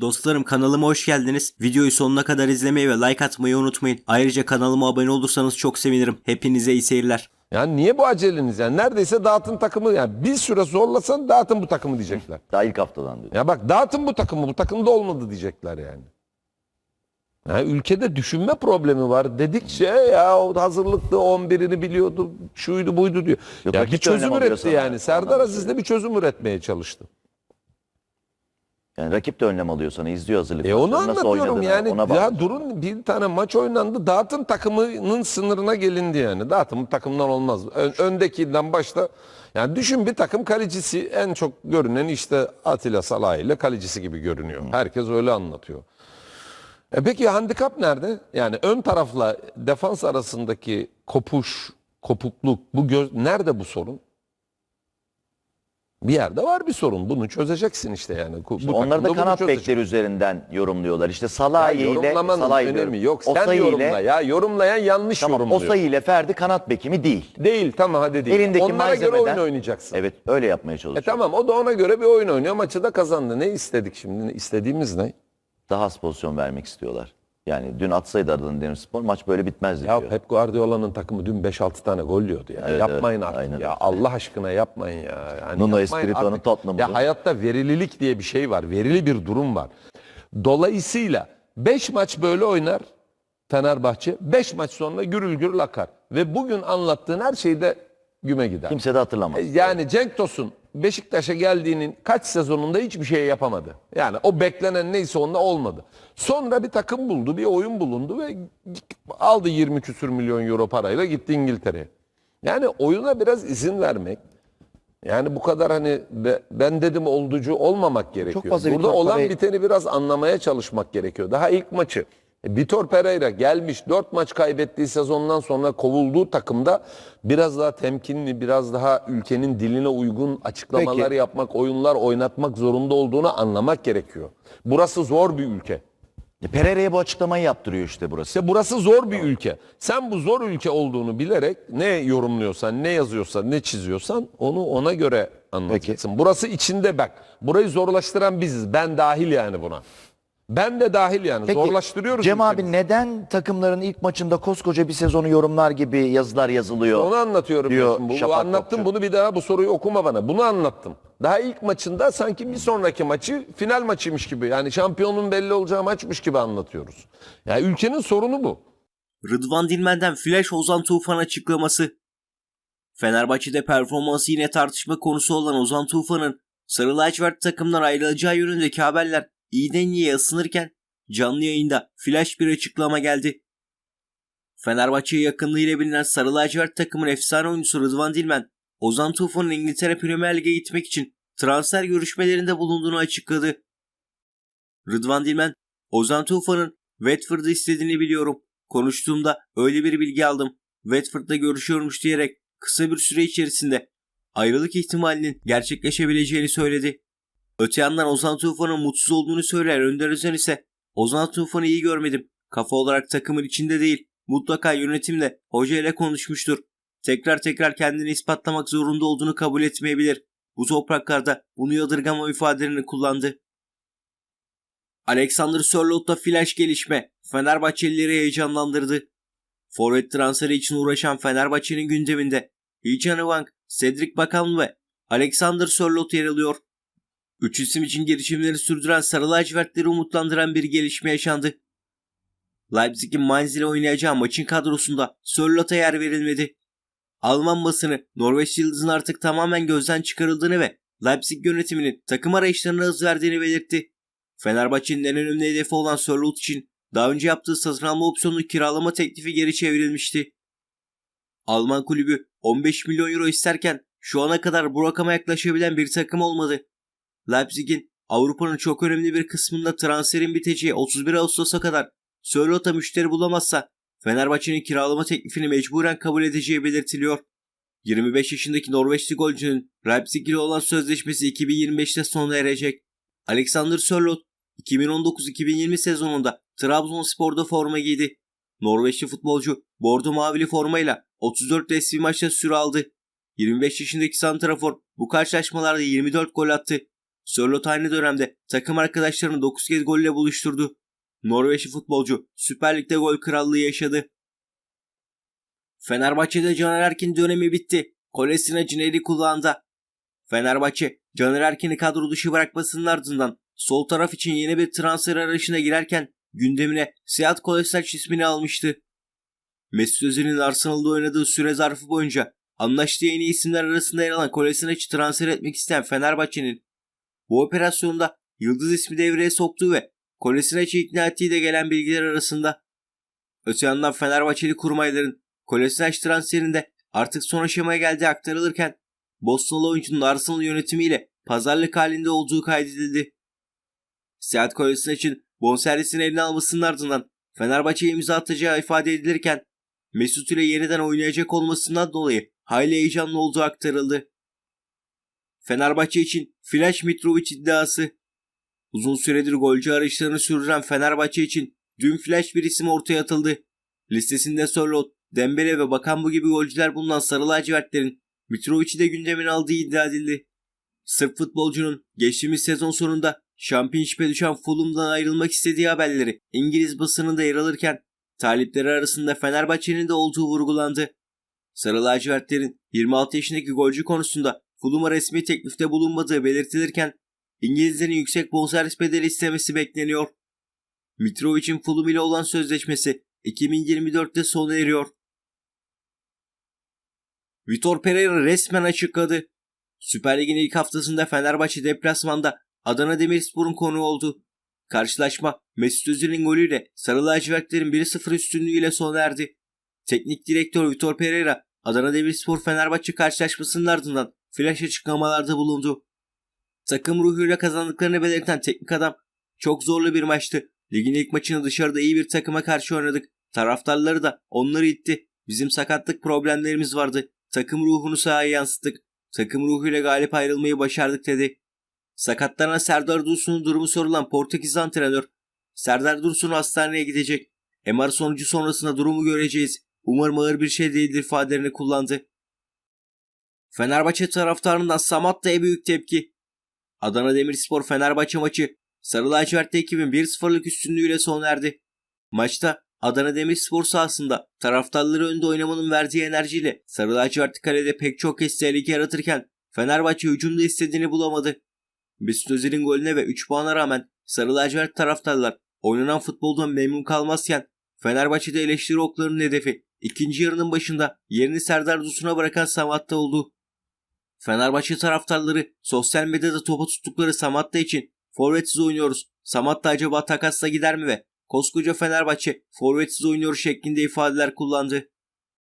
Dostlarım kanalıma hoş geldiniz. Videoyu sonuna kadar izlemeyi ve like atmayı unutmayın. Ayrıca kanalıma abone olursanız çok sevinirim. Hepinize iyi seyirler. Yani niye bu aceleniz? Yani neredeyse dağıtın takımı yani bir süre zorlasan dağıtın bu takımı diyecekler. Daha ilk haftadan diyor. Ya bak dağıtın bu takımı bu takımda olmadı diyecekler yani. Ya ülkede düşünme problemi var dedikçe ya o hazırlıklı 11'ini biliyordu şuydu buydu diyor. Yok, ya bir çözüm üretti sana. yani. Serdar Anladım. Aziz de bir çözüm üretmeye çalıştı. Yani rakip de önlem alıyor sana izliyor hazırlık. E onu nasıl anlatıyorum oynadığını, yani. ona Ya durun bir tane maç oynandı. Dağıtın takımının sınırına gelindi yani. Dağıtım takımdan olmaz. Ön, öndekinden başla. Yani düşün bir takım kalecisi en çok görünen işte Atilla Salah ile kalecisi gibi görünüyor. Herkes öyle anlatıyor. E peki handikap nerede? Yani ön tarafla defans arasındaki kopuş, kopukluk, bu göz nerede bu sorun? Bir yerde var bir sorun. Bunu çözeceksin işte yani. Bu Onlar takım da bunu kanat çözecek. bekleri üzerinden yorumluyorlar. İşte Salah Ya ile yorumlamanın Salah önemi ile- yok. Sen Osayi ile- yorumla ya. Yorumlayan yanlış Tamam yorumluyor. Osayi ile Ferdi kanat beki mi değil. Değil tamam hadi değil. Elindeki Onlara göre malzemeden- oyun oynayacaksın. Evet öyle yapmaya E çalışıyor. tamam o da ona göre bir oyun oynuyor. Maçı da kazandı. Ne istedik şimdi? Ne- İstediğimiz ne? Daha az pozisyon vermek istiyorlar. Yani dün atsaydı Adana Demirspor maç böyle bitmezdi Ya diyor. Pep Guardiola'nın takımı dün 5-6 tane gol yiyordu ya. Evet, yapmayın evet, artık aynen ya. Allah aşkına yapmayın ya. Yani Nuno yapmayın Espirito'nun artık. Tottenham'ı. Ya hayatta verililik diye bir şey var. Verili bir durum var. Dolayısıyla 5 maç böyle oynar Fenerbahçe. 5 maç sonra gürül gürül akar. Ve bugün anlattığın her şeyde güme gider. Kimse de hatırlamaz. E, Yani Cenk Tosun Beşiktaş'a geldiğinin kaç sezonunda hiçbir şey yapamadı. Yani o beklenen neyse onda olmadı. Sonra bir takım buldu, bir oyun bulundu ve aldı 20 küsür milyon euro parayla gitti İngiltere'ye. Yani oyuna biraz izin vermek. Yani bu kadar hani be- ben dedim olducu olmamak gerekiyor. fazla Burada olan Pereira- biteni biraz anlamaya çalışmak gerekiyor. Daha ilk maçı. E, Vitor Pereira gelmiş 4 maç kaybettiği sezondan sonra kovulduğu takımda biraz daha temkinli, biraz daha ülkenin diline uygun açıklamalar Peki. yapmak, oyunlar oynatmak zorunda olduğunu anlamak gerekiyor. Burası zor bir ülke. E, Pereira'ya bu açıklamayı yaptırıyor işte burası. İşte burası zor bir ülke. Sen bu zor ülke olduğunu bilerek ne yorumluyorsan, ne yazıyorsan, ne çiziyorsan onu ona göre anlatacaksın. Burası içinde bak. Burayı zorlaştıran biziz. Ben dahil yani buna. Ben de dahil yani. Peki, Zorlaştırıyoruz. Cem ülkemizi. abi neden takımların ilk maçında koskoca bir sezonu yorumlar gibi Yazılar yazılıyor. Onu anlatıyorum. diyor. Bu, bu anlattım Topçu. bunu bir daha bu soruyu okuma bana. Bunu anlattım. Daha ilk maçında sanki bir sonraki maçı final maçıymış gibi. Yani şampiyonun belli olacağı maçmış gibi anlatıyoruz. Ya ülkenin sorunu bu. Rıdvan Dilmen'den Flash Ozan Tufan açıklaması. Fenerbahçe'de performansı yine tartışma konusu olan Ozan Tufan'ın Sarı Lacivert takımdan ayrılacağı yönündeki haberler iyiden iyiye ısınırken canlı yayında flash bir açıklama geldi. Fenerbahçe'ye yakınlığıyla bilinen Sarı Lacivert takımın efsane oyuncusu Rıdvan Dilmen, Ozan Tufan'ın İngiltere Premier Lig'e gitmek için transfer görüşmelerinde bulunduğunu açıkladı. Rıdvan Dilmen, Ozan Tufan'ın Watford'ı istediğini biliyorum. Konuştuğumda öyle bir bilgi aldım. Watford'da görüşüyormuş diyerek kısa bir süre içerisinde ayrılık ihtimalinin gerçekleşebileceğini söyledi. Öte yandan Ozan Tufan'ın mutsuz olduğunu söyleyen Önder Özen ise Ozan Tufan'ı iyi görmedim. Kafa olarak takımın içinde değil. Mutlaka yönetimle, hoca ile konuşmuştur. Tekrar tekrar kendini ispatlamak zorunda olduğunu kabul etmeyebilir. Bu topraklarda bunu yadırgama ifadelerini kullandı. Alexander Sörlot'ta flash gelişme Fenerbahçelileri heyecanlandırdı. Forvet transferi için uğraşan Fenerbahçe'nin gündeminde Hichan Wang, Cedric Bakan ve Alexander Sörlot yer alıyor. Üç isim için girişimleri sürdüren Sarı Lacivertleri umutlandıran bir gelişme yaşandı. Leipzig'in Mainz ile oynayacağı maçın kadrosunda Sörlot'a yer verilmedi. Alman basını Norveç Yıldız'ın artık tamamen gözden çıkarıldığını ve Leipzig yönetiminin takım arayışlarına hız verdiğini belirtti. Fenerbahçe'nin en önemli hedefi olan Sörloth için daha önce yaptığı satın alma opsiyonlu kiralama teklifi geri çevrilmişti. Alman kulübü 15 milyon euro isterken şu ana kadar bu rakama yaklaşabilen bir takım olmadı. Leipzig'in Avrupa'nın çok önemli bir kısmında transferin biteceği 31 Ağustos'a kadar Sörloth'a müşteri bulamazsa Fenerbahçe'nin kiralama teklifini mecburen kabul edeceği belirtiliyor. 25 yaşındaki Norveçli golcünün Leipzig ile olan sözleşmesi 2025'te sona erecek. Alexander Sörloth 2019-2020 sezonunda Trabzonspor'da forma giydi. Norveçli futbolcu bordo mavili formayla 34 resmi maçta süre aldı. 25 yaşındaki santrafor bu karşılaşmalarda 24 gol attı. Sörloth aynı dönemde takım arkadaşlarını 9 kez golle buluşturdu. Norveçli futbolcu Süper Lig'de gol krallığı yaşadı. Fenerbahçe'de Caner Erkin dönemi bitti. Kolesine Cineyli kulağında. Fenerbahçe, Caner Erkin'i kadro dışı bırakmasının ardından sol taraf için yeni bir transfer arayışına girerken gündemine Seat Kolesac ismini almıştı. Mesut Özil'in Arsenal'da oynadığı süre zarfı boyunca anlaştığı en iyi isimler arasında yer alan Kolesinac'ı transfer etmek isteyen Fenerbahçe'nin bu operasyonda Yıldız ismi devreye soktuğu ve Kolesinac'ı ikna ettiği de gelen bilgiler arasında. Öte yandan Fenerbahçeli kurmayların Kolesinaj transferinde artık son aşamaya geldiği aktarılırken Bosnalı oyuncunun Arsenal yönetimiyle pazarlık halinde olduğu kaydedildi. Seat Kolesinaj'ın bonservisini eline almasının ardından Fenerbahçe'ye imza atacağı ifade edilirken Mesut ile yeniden oynayacak olmasından dolayı hayli heyecanlı olduğu aktarıldı. Fenerbahçe için Flash Mitrovic iddiası. Uzun süredir golcü arayışlarını sürdüren Fenerbahçe için dün flash bir isim ortaya atıldı. Listesinde Sörloth, Dembele ve Bakambu gibi golcüler bulunan Sarı lacivertlerin Mitrovic'i de gündemine aldığı iddia edildi. Sırp futbolcunun geçtiğimiz sezon sonunda Championship'e düşen Fulham'dan ayrılmak istediği haberleri İngiliz basınında yer alırken talipleri arasında Fenerbahçe'nin de olduğu vurgulandı. Sarı lacivertlerin 26 yaşındaki golcü konusunda Fulham'a resmi teklifte bulunmadığı belirtilirken İngilizlerin yüksek bonservis bedeli istemesi bekleniyor. Mitrovic'in Fulham ile olan sözleşmesi 2024'te sona eriyor. Vitor Pereira resmen açıkladı. Süper Lig'in ilk haftasında Fenerbahçe deplasmanda Adana Demirspor'un konuğu oldu. Karşılaşma Mesut Özil'in golüyle Sarı lacivertlerin 1-0 üstünlüğüyle sona erdi. Teknik direktör Vitor Pereira Adana Demirspor Fenerbahçe karşılaşmasının ardından flash açıklamalarda bulundu. Takım ruhuyla kazandıklarını belirten teknik adam çok zorlu bir maçtı. Ligin ilk maçını dışarıda iyi bir takıma karşı oynadık. Taraftarları da onları itti. Bizim sakatlık problemlerimiz vardı. Takım ruhunu sahaya yansıttık. Takım ruhuyla galip ayrılmayı başardık dedi. Sakatlanan Serdar Dursun'un durumu sorulan Portekiz antrenör Serdar Dursun hastaneye gidecek. MR sonucu sonrasında durumu göreceğiz. Umarım ağır bir şey değildir ifadelerini kullandı. Fenerbahçe taraftarından Samatta'ya büyük tepki. Adana Demirspor Fenerbahçe maçı Sarı lacivertli ekibin 1-0'lık üstünlüğüyle sona erdi. Maçta Adana Demirspor sahasında taraftarları önde oynamanın verdiği enerjiyle Sarı lacivertli kalede pek çok kez tehlike yaratırken Fenerbahçe hücumda istediğini bulamadı. Mesut Özil'in golüne ve 3 puana rağmen Sarı lacivert taraftarlar oynanan futboldan memnun kalmazken Fenerbahçe'de eleştiri oklarının hedefi ikinci yarının başında yerini Serdar Dursun'a bırakan Samatta oldu. Fenerbahçe taraftarları sosyal medyada topa tuttukları Samatta için forvetsiz oynuyoruz. Samatta acaba takasla gider mi ve koskoca Fenerbahçe forvetsiz oynuyor şeklinde ifadeler kullandı.